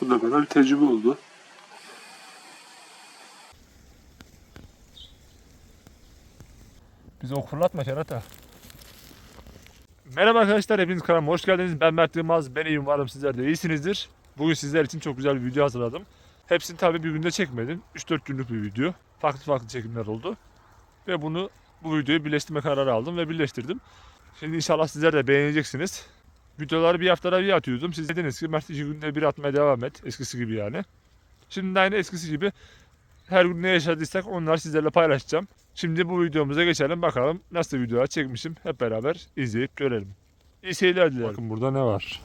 Bu da bana bir tecrübe oldu. Bizi ok fırlatma kerata. Merhaba arkadaşlar, hepiniz kanalıma hoş geldiniz. Ben Mert Yılmaz, ben iyiyim, umarım sizler de iyisinizdir. Bugün sizler için çok güzel bir video hazırladım. Hepsini tabii bir günde çekmedim. 3-4 günlük bir video. Farklı farklı çekimler oldu. Ve bunu, bu videoyu birleştirme kararı aldım ve birleştirdim. Şimdi inşallah sizler de beğeneceksiniz. Videoları bir haftada bir atıyordum. Siz dediniz ki Mert iki günde bir atmaya devam et. Eskisi gibi yani. Şimdi aynı eskisi gibi her gün ne yaşadıysak onları sizlerle paylaşacağım. Şimdi bu videomuza geçelim bakalım nasıl videolar çekmişim. Hep beraber izleyip görelim. İyi seyirler dilerim. Bakın burada ne var?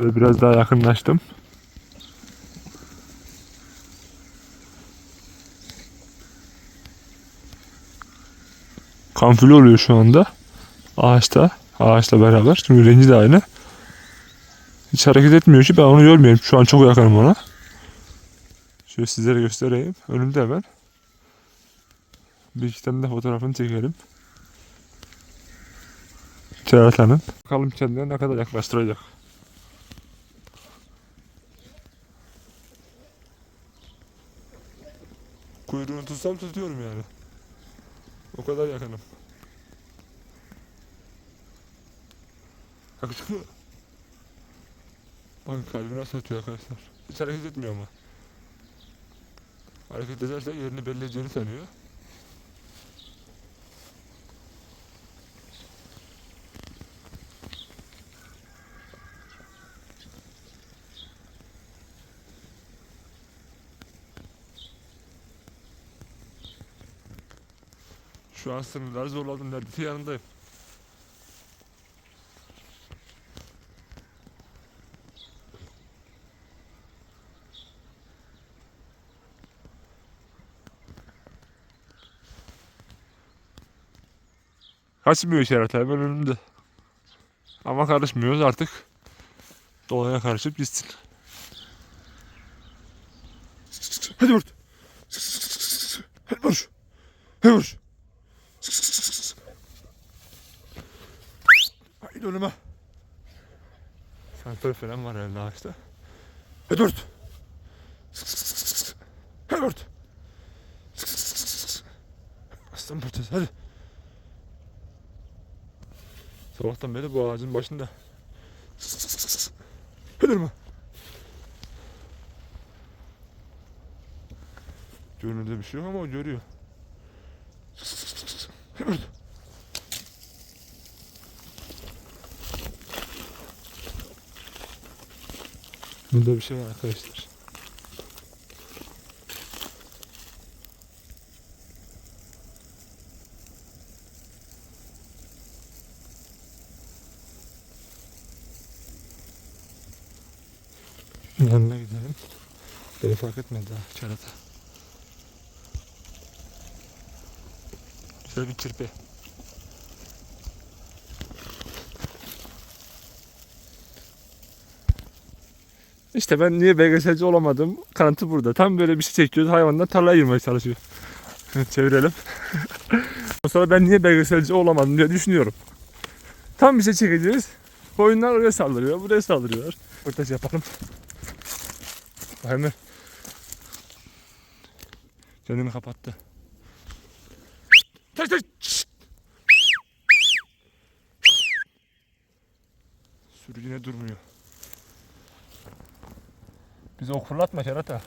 Ve biraz daha yakınlaştım. Kamufle oluyor şu anda. Ağaçta. Ağaçla beraber. Çünkü rengi de aynı. Hiç hareket etmiyor ki ben onu görmüyorum. Şu an çok yakınım ona. Şöyle sizlere göstereyim. Önümde hemen. Bir iki tane de fotoğrafını çekelim. Keratanın. Bakalım kendine ne kadar yaklaştıracak. Kuyruğunu tutsam tutuyorum yani. O kadar yakınım. Yakışıklı mı? Bakın kalbi nasıl atıyor arkadaşlar. Hiç hareket etmiyor ama. Hareket ederse yerini belli edeceğini sanıyor. Şu an sınırları zorladım. Neredeyse yanındayım. Kaçmıyor işaretler hemen önümde. Ama karışmıyoruz artık. Dolaya karışıp gitsin. Hadi vur. Hadi vur. Hadi vur. Haydi önüme. Sensör falan var herhalde ağaçta. Hadi vur. Hadi vur. Aslan parçası hadi. Sabahtan beri bu ağacın başında. Hadi önüme. Görünürde bir şey yok ama o görüyor. Vur. Burada bir şey var arkadaşlar. Yanına gidelim. Beni fark etmedi daha çarata. Şöyle bir kirpi. İşte ben niye belgeselci olamadım kanıtı burada. Tam böyle bir şey çekiyoruz hayvanlar tarlaya girmeye çalışıyor. Çevirelim. Sonra ben niye belgeselci olamadım diye düşünüyorum. Tam bir şey çekeceğiz. Koyunlar oraya saldırıyor, buraya saldırıyorlar. Röportaj yapalım. Hemen. Kendini kapattı. Taş taş. Şşt! Sürü yine durmuyor. Bizi ok fırlatma kerata.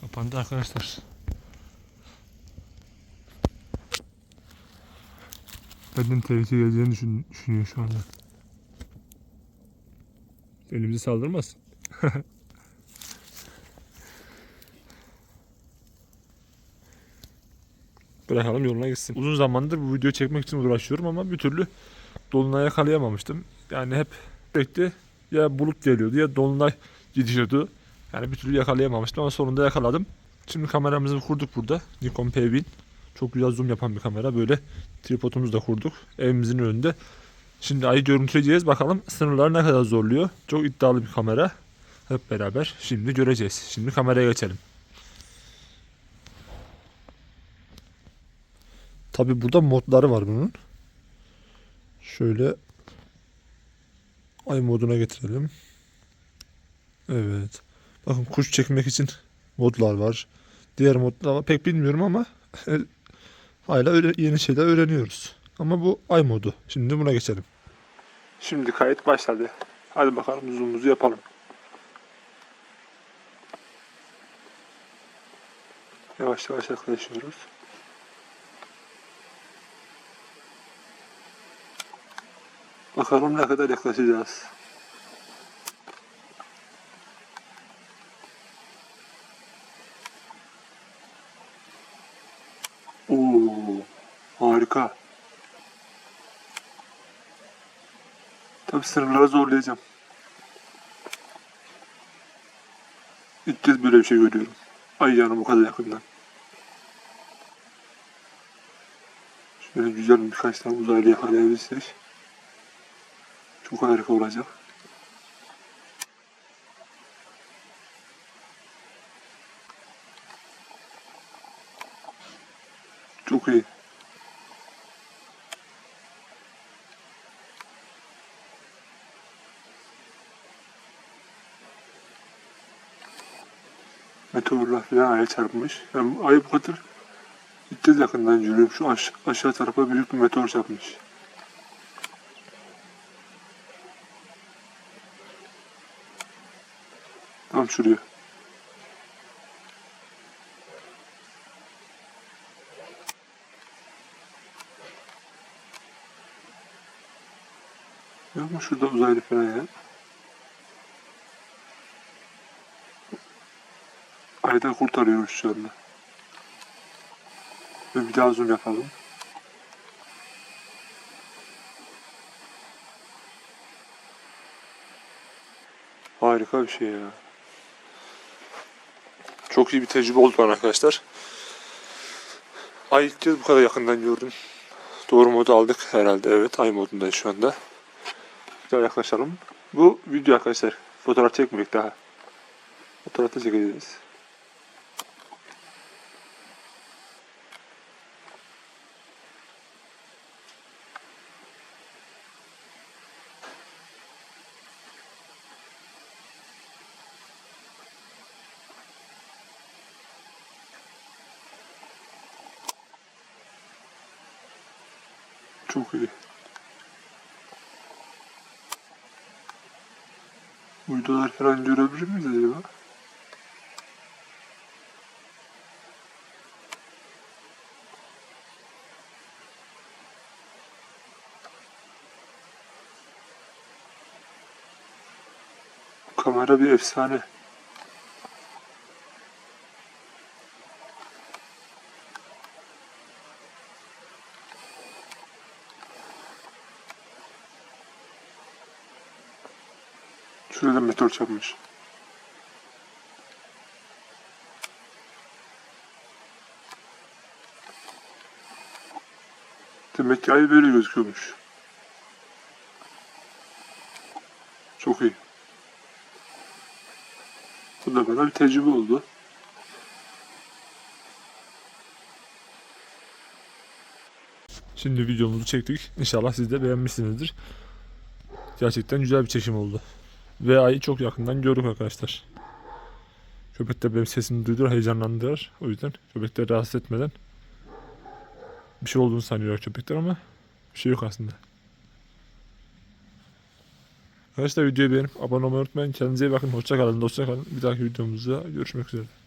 Kapandı arkadaşlar. Benden tehlike geleceğini düşün, düşünüyor şu anda. Elimizi saldırmaz. Bırakalım yoluna gitsin. Uzun zamandır bu videoyu çekmek için uğraşıyorum ama bir türlü dolunay yakalayamamıştım. Yani hep sürekli ya bulut geliyordu ya dolunay gidiyordu. Yani bir türlü yakalayamamıştım ama sonunda yakaladım. Şimdi kameramızı kurduk burada. Nikon P1000. Çok güzel zoom yapan bir kamera. Böyle tripodumuzu da kurduk. Evimizin önünde. Şimdi ayı görüntüleyeceğiz. Bakalım sınırları ne kadar zorluyor. Çok iddialı bir kamera. Hep beraber şimdi göreceğiz. Şimdi kameraya geçelim. Tabi burada modları var bunun. Şöyle ay moduna getirelim. Evet. Bakın kuş çekmek için modlar var. Diğer modlar var. Pek bilmiyorum ama hala öyle yeni şeyler öğreniyoruz. Ama bu ay modu. Şimdi buna geçelim. Şimdi kayıt başladı. Hadi bakalım zoom'umuzu yapalım. Yavaş yavaş yaklaşıyoruz. Bakalım ne kadar yaklaşacağız. Oo, harika. Tabi sınırları zorlayacağım. İlk kez böyle bir şey görüyorum. Ay yanı bu kadar yakından. Şöyle güzel birkaç tane uzaylı yakalayabilirsek çok harika olacak. Çok iyi. Meteorlar falan aya çarpmış. Yani ay bu kadar kez yakından görüyorum. Şu aş aşağı tarafa büyük bir meteor çarpmış. Tam şuraya. Yok mu şurada uzaylı falan ya? Aydan kurtarıyoruz şu anda. Ve bir daha zoom yapalım. Harika bir şey ya. Çok iyi bir tecrübe oldu bana arkadaşlar. Ay ilk kez bu kadar yakından gördüm. Doğru modu aldık herhalde. Evet ay modundayız şu anda. Bir daha yaklaşalım. Bu video arkadaşlar. Fotoğraf çekmedik daha. Fotoğrafta çekeceğiz. Çok iyi. Uydular falan görebilir miyiz acaba? Kamera bir efsane. Şurada meteor çarpmış. Demek ki ay böyle gözüküyormuş. Çok iyi. Bu da bana bir tecrübe oldu. Şimdi videomuzu çektik. İnşallah siz de beğenmişsinizdir. Gerçekten güzel bir çekim oldu. Ve ayı çok yakından gördük arkadaşlar. Köpekler benim sesimi duydular, heyecanlandılar. O yüzden köpekleri rahatsız etmeden bir şey olduğunu sanıyorlar köpekler ama bir şey yok aslında. Arkadaşlar videoyu beğenip abone olmayı unutmayın. Kendinize iyi bakın. Hoşça kalın. Hoşça kalın. Bir dahaki videomuzda görüşmek üzere.